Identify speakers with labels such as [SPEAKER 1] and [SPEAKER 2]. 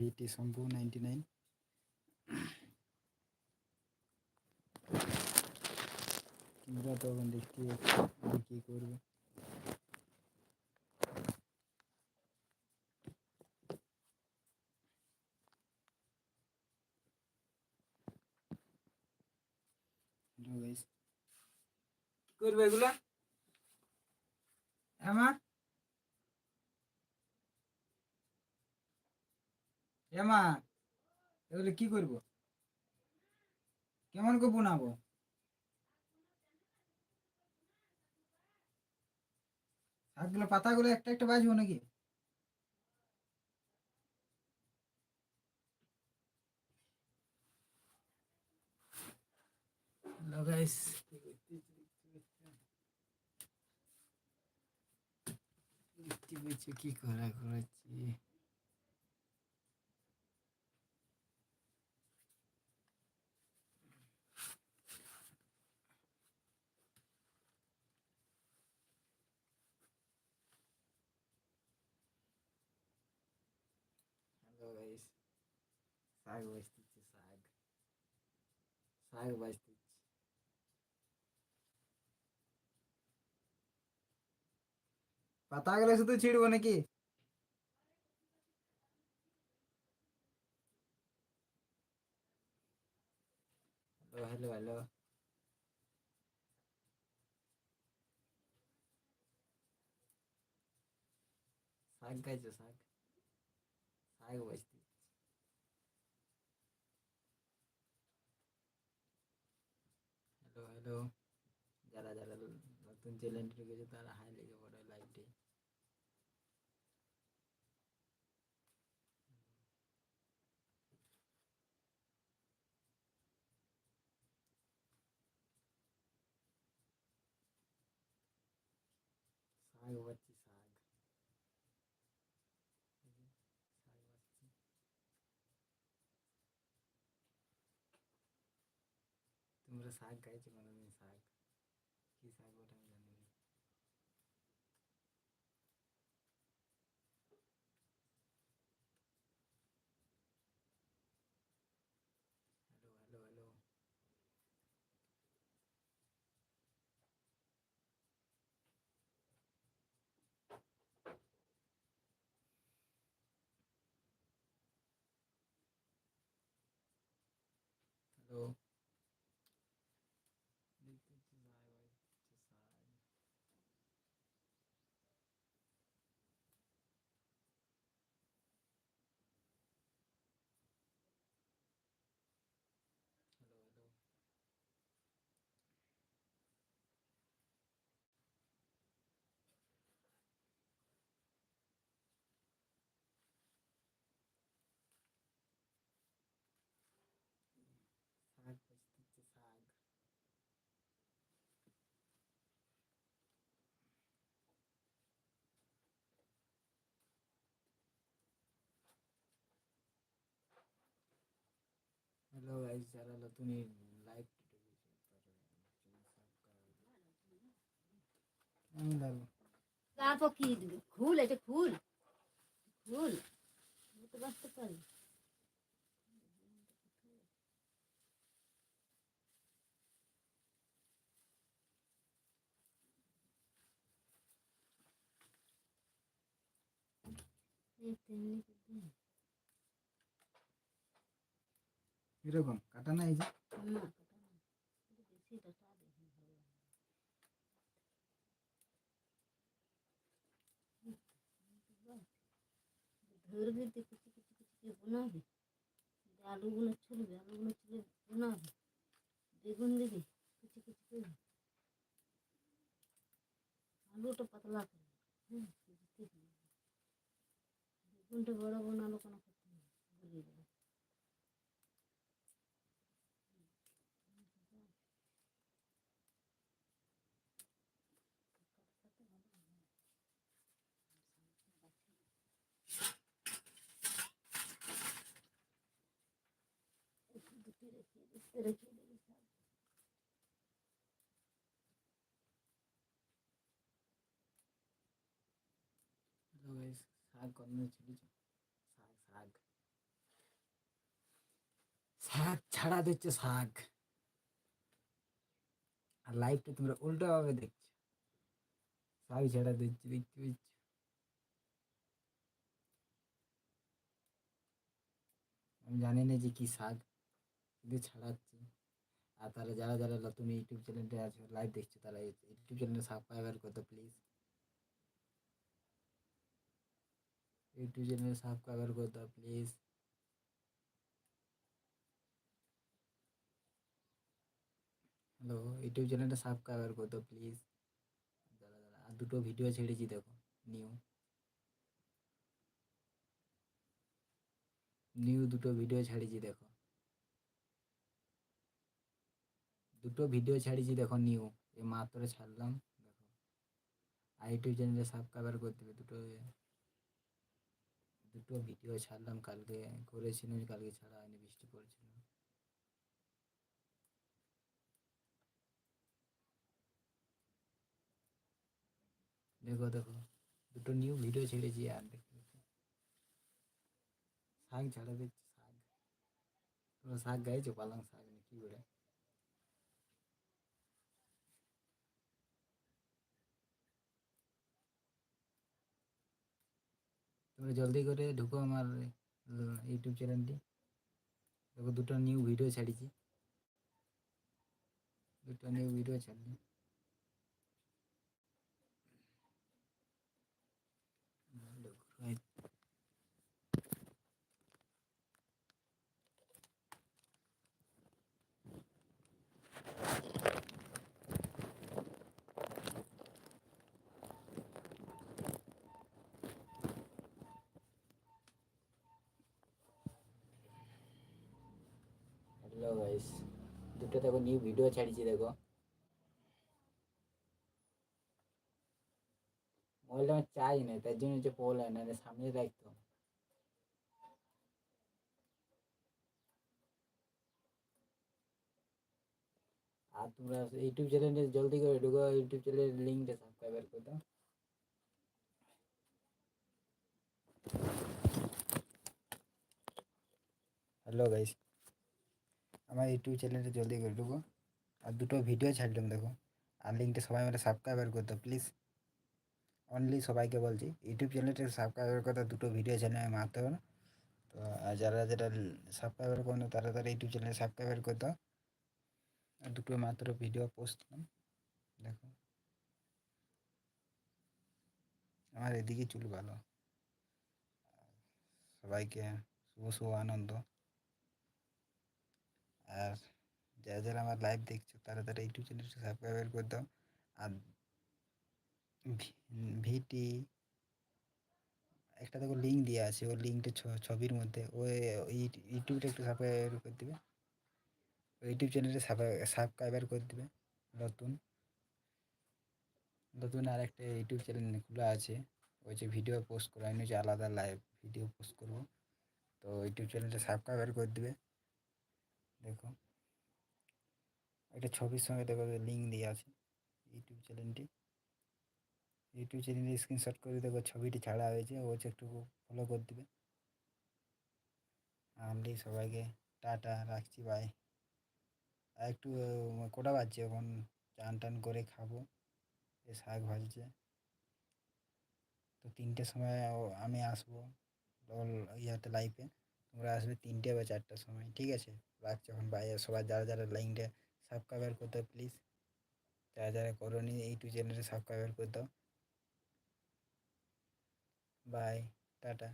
[SPEAKER 1] এইটি Shambhu ninety nine তোমরা তখন দেখতে কি করব।
[SPEAKER 2] করবে এগুলা? এমা এমা এগুলো কি করব? কেমন করে বানাবো? শাকগুলো, পাতাগুলো একটা একটা বাজবো নাকি?
[SPEAKER 1] দেখতে পাচ্ছ কি করা করাচ্ছি হ্যালো গাইস শাক বাজতেছে শাক শাক বাজতেছে
[SPEAKER 2] পাতাগুলো শুধু ছিড়বো নাকি
[SPEAKER 1] হ্যালো হ্যালো হ্যালো শাক খাইছো শাক শাক বাজতে হ্যালো হ্যালো যারা যারা নতুন চ্যানেল ঢুকেছে তারা হাই লেগে পড়ে লাইভটি শাক বাচ্ছি শাক এই যে, শাক বাচ্ছি তোমরা শাক খাইছো কোনোদিন শাক কি শাক ওটা আমি হ্যালো গাইস যারা নতুন লাইভ আমি লাগবো
[SPEAKER 3] তারপর কি দিবি? খুল, এটা খুল। খুল। বুঝতে পারতে পারি? এই তেমনি করতে হয়।
[SPEAKER 2] এরকম, কাটা না এই যে।
[SPEAKER 3] ধরবি তো কিছু করবি। আলুটা পাতলা হ্যাঁ বেগুনটা বড় বানালো কোনো করতে হবে গুলিয়ে দেবে দুটো রেখে দুটো রেখে দেবে সব
[SPEAKER 1] হ্যালো গাইস শাক কত ছিলিছ শাক শাক শাক ছাড়া দিচ্ছে শাক আর লাইভটা তোমরা উল্টো ভাবে দেখছ শাক ছাড়া দিচ্ছে দেখতে পাচ্ছ আমি জানি না যে কি শাক কিন্তু ছাড়াচ্ছি। আর তারা যারা যারা নতুন ইউটিউব চ্যানেলটা আছে লাইভ দেখছ, তারা ইউটিউব চ্যানেলটা সাবস্ক্রাইবার করতো প্লিজ ইউটিউব চ্যানেল সাবস্ক্রাইবার করতো প্লিজ হ্যালো ইউটিউব চ্যানেলটা সাবস্ক্রাইবার করতো প্লিজ যারা যারা আর দুটো ভিডিও ছেড়েছি দেখো নিউ নিউ দুটো ভিডিও ছাড়িয়েছি দেখো। দুটো ভিডিও ছাড়িয়েছি, দেখো নিউ এই মাত্র ছাড়লাম, দেখো। আর ইউটিউব চ্যানেলে সাবস্ক্রাইবার করতে হবে, দুটো দুটো ভিডিও ছাড়লাম, কালকে করেছিলাম কালকে ছাড়া হয়নি, বৃষ্টি পড়ছিল দেখো দেখো, দুটো নিউ ভিডিও ছেড়েছি, আর শাক ছাড়া দিচ্ছে, শাক। শাক গাইছো, পালং শাক কি করে তোমরা জলদি করে ঢুকো আমার ইউটিউব চ্যানেলটি দেখো দুটো নিউ ভিডিও ছাড়িছি দুটো নিউ ভিডিও ছাড়লি ভালো করে হ্যালো গাইস দুটো দেখো নিউ ভিডিও ছাড়িছি দেখো। মোবাইলটা আমার চাই না, তার জন্য হচ্ছে প্রবলেম না সামনে রাখতো। আর তোমরা ইউটিউব চ্যানেলে জলদি করে ঢুকো, ইউটিউব চ্যানেলের লিঙ্কটা সাবস্ক্রাইবার করে দাও। হ্যালো গাইস আমার ইউটিউব চ্যানেলটা জলদি করে ঢুকো। আর দুটো ভিডিও ছাড়লাম দেখো। আর লিঙ্কটা সবাই মিলে সাবস্ক্রাইবার করতো প্লিজ অনলি সবাইকে বলছি, ইউটিউব চ্যানেলটা সাবস্ক্রাইবার করতে দুটো ভিডিও চ্যানেল মারতে হবে না। তো যারা যারা সাবস্ক্রাইবার করো তারা তারা ইউটিউব চ্যানেল সাবস্ক্রাইবার করতে আর দুটো মাত্র ভিডিও পোস্ট দেখো। আমার এদিকে চুল ভালো। সবাইকে শুভ শুভ আনন্দ। আর যারা যারা আমার লাইভ দেখছ, তারা তারা ইউটিউব চ্যানেলটা সাবস্ক্রাইবার করে দাও। আর ভিটি একটা দেখো লিঙ্ক দেওয়া আছে, ওই লিঙ্কটা ছবির মধ্যে। ওই ইউটিউবটা একটু সাবস্ক্রাইবার করে দেবে। ইউটিউব চ্যানেলটা সাবস্ক্রাইবার করে দেবে। নতুন। নতুন আর একটা ইউটিউব চ্যানেল খোলা আছে। ওই যে ভিডিও পোস্ট করা, আমি যে আলাদা লাইভ ভিডিও পোস্ট করব। তো ইউটিউব চ্যানেলটা সাবস্ক্রাইবার করে দেবে। দেখো। একটা ছবির সঙ্গে দেখো লিঙ্ক দেওয়া আছে ইউটিউব চ্যানেলটি ইউটিউব চ্যানেলে স্ক্রিনশট করে দেখো ছবিটি ছাড়া হয়েছে, ও একটু ফলো করে দেবে। আমলি সবাইকে টাটা রাখছি বাই একটু কটা বাজছে এখন? চান টান করে খাব শাক ভাজছে। তো তিনটের সময় আমি আসব ইয়াতে লাইফে তোমরা আসবে তিনটে বা চারটার সময়, ঠিক আছে? রাখছি যখন বাইরে সবাই যারা যারা লাইনটা সাবস্ক্রাইবার করতে প্লিজ যারা যারা করোনি ইউটিউব চ্যানেলটা সাবস্ক্রাইবার করে দাও বাই টাটা।